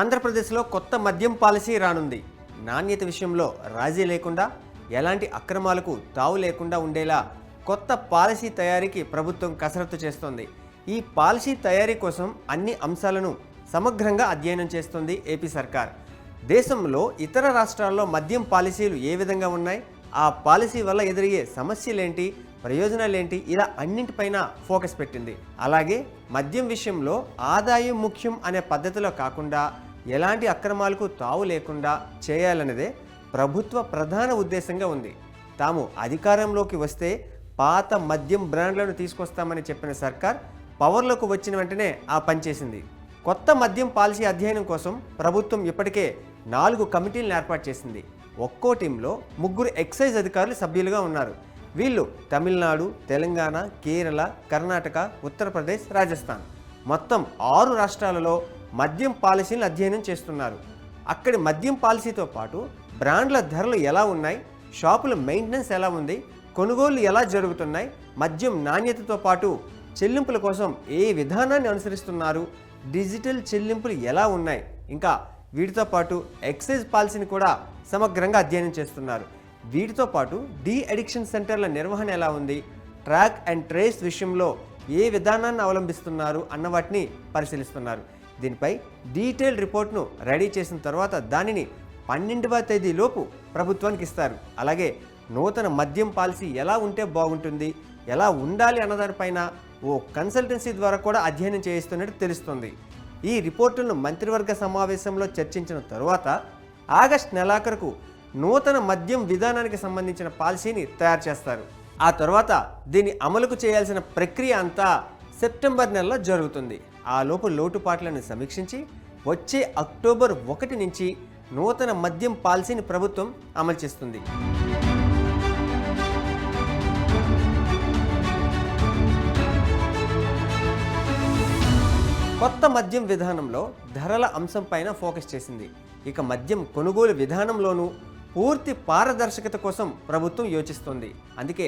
ఆంధ్రప్రదేశ్లో కొత్త మద్యం పాలసీ రానుంది. నాణ్యత విషయంలో రాజీ లేకుండా ఎలాంటి అక్రమాలకు తావు లేకుండా ఉండేలా కొత్త పాలసీ తయారీకి ప్రభుత్వం కసరత్తు చేస్తోంది. ఈ పాలసీ తయారీ కోసం అన్ని అంశాలను సమగ్రంగా అధ్యయనం చేస్తుంది ఏపీ సర్కార్. దేశంలో ఇతర రాష్ట్రాల్లో మద్యం పాలసీలు ఏ విధంగా ఉన్నాయి? ఆ పాలసీ వల్ల ఎదురయ్యే సమస్యలేంటి? ప్రయోజనాలు ఏంటి? ఇలా అన్నింటిపైన ఫోకస్ పెట్టింది. అలాగే మద్యం విషయంలో ఆదాయం ముఖ్యం అనే పద్ధతిలో కాకుండా ఎలాంటి అక్రమాలకు తావు లేకుండా చేయాలన్నదే ప్రభుత్వ ప్రధాన ఉద్దేశంగా ఉంది. తాము అధికారంలోకి వస్తే పాత మద్యం బ్రాండ్లను తీసుకొస్తామని చెప్పిన సర్కార్ పవర్లోకి వచ్చిన వెంటనే ఆ పనిచేసింది కొత్త మద్యం పాలసీ అధ్యయనం కోసం ప్రభుత్వం ఇప్పటికే నాలుగు కమిటీలను ఏర్పాటు చేసింది. ఒక్కో టీంలో ముగ్గురు ఎక్సైజ్ అధికారులు సభ్యులుగా ఉన్నారు. వీళ్ళు తమిళనాడు తెలంగాణ కేరళ కర్ణాటక ఉత్తరప్రదేశ్ రాజస్థాన్. మొత్తం ఆరు రాష్ట్రాలలో మద్యం పాలసీని అధ్యయనం చేస్తున్నారు. అక్కడి మద్యం పాలసీతో పాటు బ్రాండ్ల ధరలు ఎలా ఉన్నాయి? షాపుల మెయింటెనెన్స్ ఎలా ఉంది? కొనుగోళ్ళు ఎలా జరుగుతున్నాయి? మద్యం నాణ్యతతో పాటు చెల్లింపుల కోసం ఏ విధానాన్ని అనుసరిస్తున్నారు? డిజిటల్ చెల్లింపులు ఎలా ఉన్నాయి? ఇంకా వీటితో పాటు ఎక్సైజ్ పాలసీని కూడా సమగ్రంగా అధ్యయనం చేస్తున్నారు. వీటితో పాటు డీ అడిక్షన్ సెంటర్ల నిర్వహణ ఎలా ఉంది? ట్రాక్ అండ్ ట్రేస్ విషయంలో ఏ విధానాన్ని అవలంబిస్తున్నారు? అన్న వాటిని పరిశీలిస్తున్నారు. దీనిపై డీటెయిల్ రిపోర్ట్ను రెడీ చేసిన తర్వాత దానిని పన్నెండవ తేదీలోపు ప్రభుత్వానికి ఇస్తారు. అలాగే నూతన మద్యం పాలసీ ఎలా ఉంటే బాగుంటుంది? ఎలా ఉండాలి అన్నదానిపైన ఓ కన్సల్టెన్సీ ద్వారా కూడా అధ్యయనం చేయిస్తున్నట్టు తెలుస్తుంది. ఈ రిపోర్టులను మంత్రివర్గ సమావేశంలో చర్చించిన తరువాత ఆగస్ట్ నెలాఖరుకు నూతన మద్యం విధానానికి సంబంధించిన పాలసీని తయారు చేస్తారు. ఆ తర్వాత దీన్ని అమలుకు చేయాల్సిన ప్రక్రియ అంతా సెప్టెంబర్ నెలలో జరుగుతుంది. ఆ లోపు లోటుపాట్లను సమీక్షించి వచ్చే అక్టోబర్ ఒకటి నుంచి నూతన మద్యం పాలసీని ప్రభుత్వం అమలు చేస్తుంది. కొత్త మద్యం విధానంలో ధరల అంశంపైన ఫోకస్ చేసింది. ఇక మద్యం కొనుగోలు విధానంలోనూ పూర్తి పారదర్శకత కోసం ప్రభుత్వం యోచిస్తోంది. అందుకే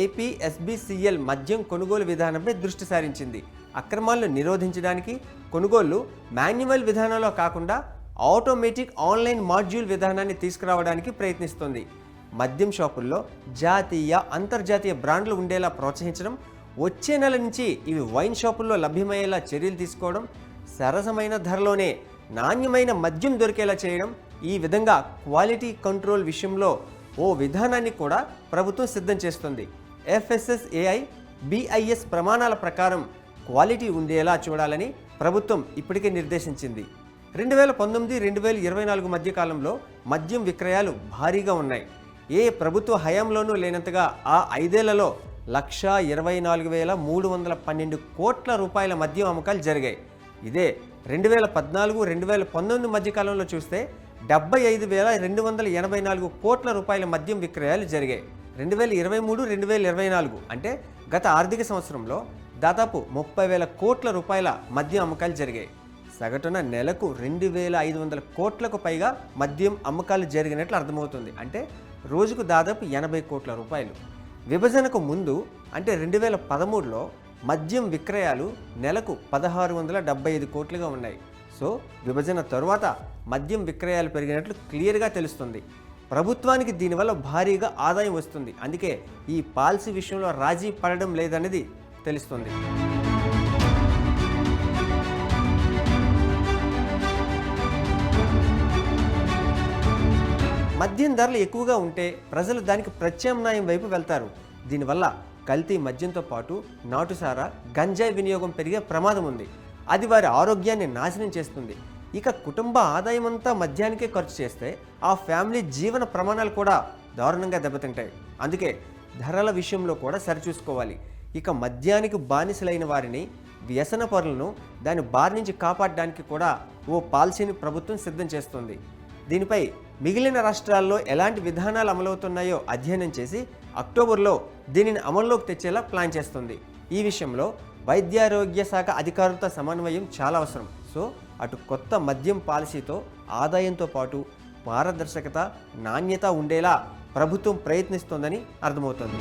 ఏపీ ఎస్బీసీఎల్ మద్యం కొనుగోలు విధానంపై దృష్టి సారించింది. అక్రమాలను నిరోధించడానికి కొనుగోళ్ళు మాన్యువల్ విధానంలో కాకుండా ఆటోమేటిక్ ఆన్లైన్ మాడ్యూల్ విధానాన్ని తీసుకురావడానికి ప్రయత్నిస్తోంది. మద్యం షాపుల్లో జాతీయ అంతర్జాతీయ బ్రాండ్లు ఉండేలా ప్రోత్సహించడం వచ్చే నెల నుంచి ఇవి వైన్ షాపుల్లో లభ్యమయ్యేలా చర్యలు తీసుకోవడం సరసమైన ధరలోనే నాణ్యమైన మద్యం దొరికేలా చేయడం ఈ విధంగా క్వాలిటీ కంట్రోల్ విషయంలో ఓ విధానాన్ని కూడా ప్రభుత్వం సిద్ధం చేస్తుంది. ఎఫ్ఎస్ఎస్ఏఐ బిఐఎస్ ప్రమాణాల ప్రకారం క్వాలిటీ ఉండేలా చూడాలని ప్రభుత్వం ఇప్పటికే నిర్దేశించింది. రెండు వేల పంతొమ్మిది రెండు వేల ఇరవై నాలుగు మధ్య కాలంలో మద్యం విక్రయాలు భారీగా ఉన్నాయి. ఏ ప్రభుత్వ హయాంలోనూ లేనంతగా ఆ ఐదేళ్ళలో లక్షా ఇరవై నాలుగు వేల మూడు వందల పన్నెండు కోట్ల రూపాయల మద్యం అమ్మకాలు జరిగాయి. ఇదే రెండు వేల పద్నాలుగు రెండు వేల పంతొమ్మిది మధ్య కాలంలో చూస్తే డెబ్బై ఐదు వేల రెండు వందల ఎనభై నాలుగు కోట్ల రూపాయల మద్యం విక్రయాలు జరిగాయి. రెండు వేల ఇరవై మూడు రెండు వేల ఇరవై నాలుగు అంటే గత ఆర్థిక సంవత్సరంలో దాదాపు ముప్పై వేల కోట్ల రూపాయల మద్యం అమ్మకాలు జరిగాయి. సగటున నెలకు రెండు వేల ఐదు వందల కోట్లకు పైగా మద్యం అమ్మకాలు జరిగినట్లు అర్థమవుతుంది. అంటే రోజుకు దాదాపు ఎనభై కోట్ల రూపాయలు. విభజనకు ముందు అంటే రెండు వేల పదమూడులో మద్యం విక్రయాలు నెలకు పదహారు వందల డెబ్బై ఐదు కోట్లుగా ఉన్నాయి. సో విభజన తరువాత మద్యం విక్రయాలు పెరిగినట్లు క్లియర్గా తెలుస్తుంది. ప్రభుత్వానికి దీనివల్ల భారీగా ఆదాయం వస్తుంది. అందుకే ఈ పాలసీ విషయంలో రాజీ పడడం లేదనేది తెలుస్తుంది. మద్యం ధరలు ఎక్కువగా ఉంటే ప్రజలు దానికి ప్రత్యామ్నాయం వైపు వెళ్తారు. దీనివల్ల కల్తీ మద్యంతో పాటు నాటుసారా గంజాయి వినియోగం పెరిగే ప్రమాదం ఉంది. అది వారి ఆరోగ్యాన్ని నాశనం చేస్తుంది. ఇక కుటుంబ ఆదాయం అంతా మద్యానికే ఖర్చు చేస్తే ఆ ఫ్యామిలీ జీవన ప్రమాణాలు కూడా దారుణంగా దెబ్బతింటాయి. అందుకే ధరల విషయంలో కూడా సరిచూసుకోవాలి. ఇక మద్యానికి బానిసలైన వారిని వ్యసన పరులను దాని బారి నుంచి కాపాడడానికి కూడా ఓ పాలసీని ప్రభుత్వం సిద్ధం చేస్తుంది. దీనిపై మిగిలిన రాష్ట్రాల్లో ఎలాంటి విధానాలు అమలవుతున్నాయో అధ్యయనం చేసి అక్టోబర్లో దీనిని అమల్లోకి తెచ్చేలా ప్లాన్ చేస్తుంది. ఈ విషయంలో వైద్యారోగ్య శాఖ అధికారులతో సమన్వయం చాలా అవసరం. సో అటు కొత్త మద్యం పాలసీతో ఆదాయంతో పాటు పారదర్శకత నాణ్యత ఉండేలా ప్రభుత్వం ప్రయత్నిస్తోందని అర్థమవుతోంది.